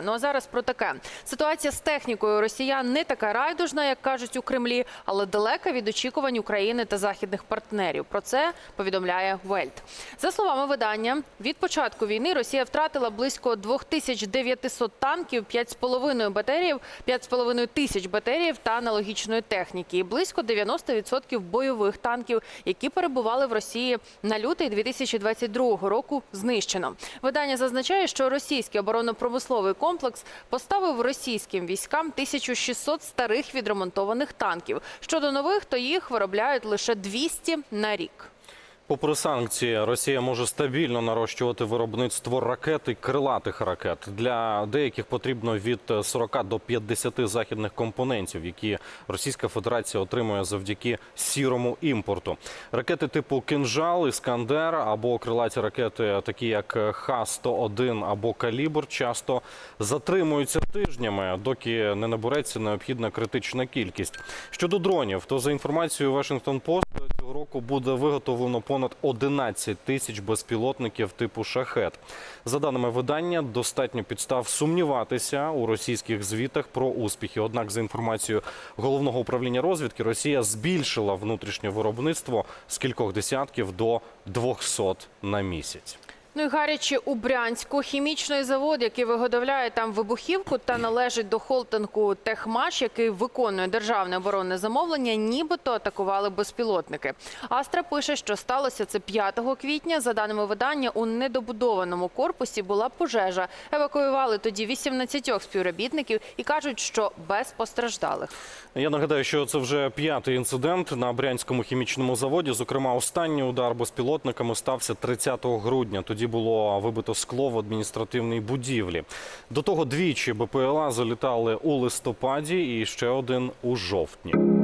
Ну а зараз про таке ситуація з технікою росіян не така райдужна, як кажуть у Кремлі, але далека від очікувань України та західних партнерів. Про це повідомляє Вельт. За словами видання, від початку війни Росія втратила близько 2900 танків, 5,5 батареїв, 5,5 тисяч батареїв та аналогічної техніки, і близько 90% бойових танків, які перебували в Росії на лютий 2022 року, знищено. Видання зазначає, що російський оборонно-промисловий комплекс поставив російським військам 1600 старих відремонтованих танків. Щодо нових, то їх виробляють лише 200 на рік. Попри санкції, Росія може стабільно нарощувати виробництво ракет і крилатих ракет. Для деяких потрібно від 40 до 50 західних компонентів, які Російська Федерація отримує завдяки сірому імпорту. Ракети типу «Кинжал», «Іскандер» або крилаті ракети, такі як Х-101 або «Калібр», часто затримуються тижнями, доки не набереться необхідна критична кількість. Щодо дронів, то за інформацією Post, цього року буде виготовлено понад 11 тисяч безпілотників типу шахет. За даними видання, достатньо підстав сумніватися у російських звітах про успіхи. Однак, за інформацією головного управління розвідки, Росія збільшила внутрішнє виробництво з кількох десятків до 200 на місяць. Ну і гаряче у Брянську хімічний завод, який виготовляє там вибухівку та належить до холдингу Техмаш, який виконує державне оборонне замовлення, нібито атакували безпілотники. Астра пише, що сталося це 5 квітня. За даними видання, у недобудованому корпусі була пожежа. Евакуювали тоді 18 співробітників і кажуть, що без постраждалих. Я нагадаю, що це вже п'ятий інцидент на Брянському хімічному заводі. Зокрема, останній удар безпілотниками стався 30 грудня. Тоді було вибито скло в адміністративній будівлі. До того двічі БПЛА залітали у листопаді і ще один у жовтні.